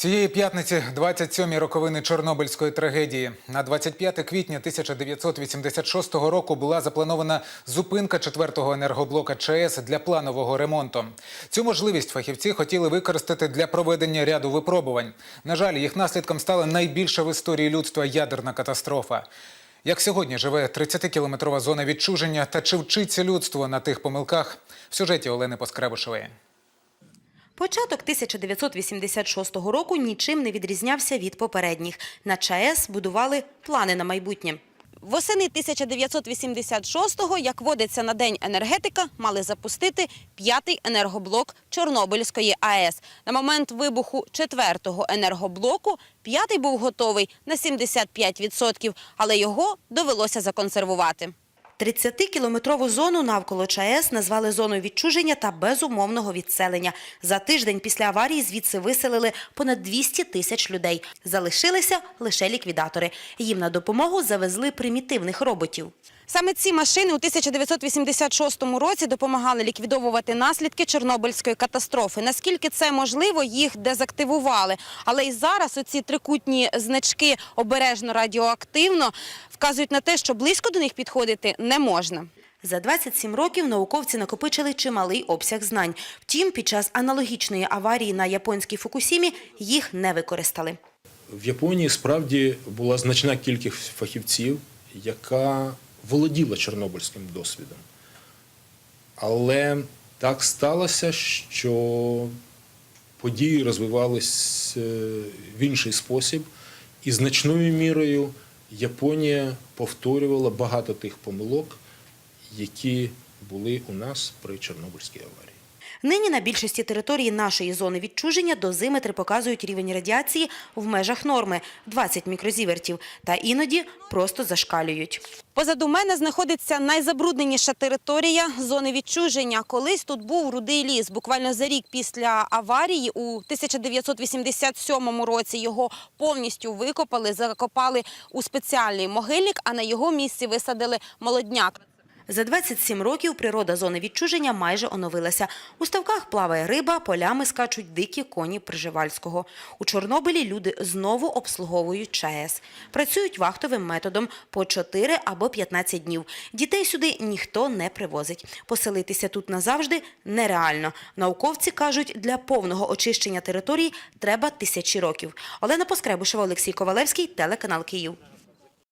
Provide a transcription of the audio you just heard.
Цієї п'ятниці 27-мі роковини Чорнобильської трагедії. На 25 квітня 1986 року була запланована зупинка четвертого енергоблока ЧАЕС для планового ремонту. Цю можливість фахівці хотіли використати для проведення ряду випробувань. На жаль, їх наслідком стала найбільша в історії людства ядерна катастрофа. Як сьогодні живе 30-кілометрова зона відчуження та чи вчиться людство на тих помилках? В сюжеті Олени Поскребушевої. Початок 1986 року нічим не відрізнявся від попередніх. На ЧАЕС будували плани на майбутнє. Восени 1986-го, як водиться на День енергетика, мали запустити п'ятий енергоблок Чорнобильської АЕС. На момент вибуху четвертого енергоблоку п'ятий був готовий на 75%, але його довелося законсервувати. 30-кілометрову зону навколо ЧАЕС назвали зоною відчуження та безумовного відселення. За тиждень після аварії звідси виселили понад 200 тисяч людей. Залишилися лише ліквідатори. Їм на допомогу завезли примітивних роботів. Саме ці машини у 1986 році допомагали ліквідовувати наслідки Чорнобильської катастрофи. Наскільки це можливо, їх дезактивували. Але і зараз оці трикутні значки обережно радіоактивно вказують на те, що близько до них підходити не можна. За 27 років науковці накопичили чималий обсяг знань. Втім, під час аналогічної аварії на японській Фукусімі їх не використали. В Японії справді була значна кількість фахівців, яка володіла чорнобильським досвідом. Але так сталося, що події розвивались е, в інший спосіб, і значною мірою Японія повторювала багато тих помилок, які були у нас при Чорнобильській аварії. Нині на більшості території нашої зони відчуження дозиметри показують рівень радіації в межах норми – 20 мікрозівертів, та іноді просто зашкалюють. Позаду мене знаходиться найзабрудненіша територія зони відчуження. Колись тут був рудий ліс. Буквально за рік після аварії у 1987 році його повністю викопали, закопали у спеціальний могильник, а на його місці висадили молодняк. За 27 років природа зони відчуження майже оновилася. У ставках плаває риба, полями скачуть дикі коні Пржевальського. У Чорнобилі люди знову обслуговують ЧАЕС. Працюють вахтовим методом по 4 або 15 днів. Дітей сюди ніхто не привозить. Поселитися тут назавжди нереально. Науковці кажуть, для повного очищення території треба тисячі років. Олена Поскребушева, Олексій Ковалевський, телеканал Київ.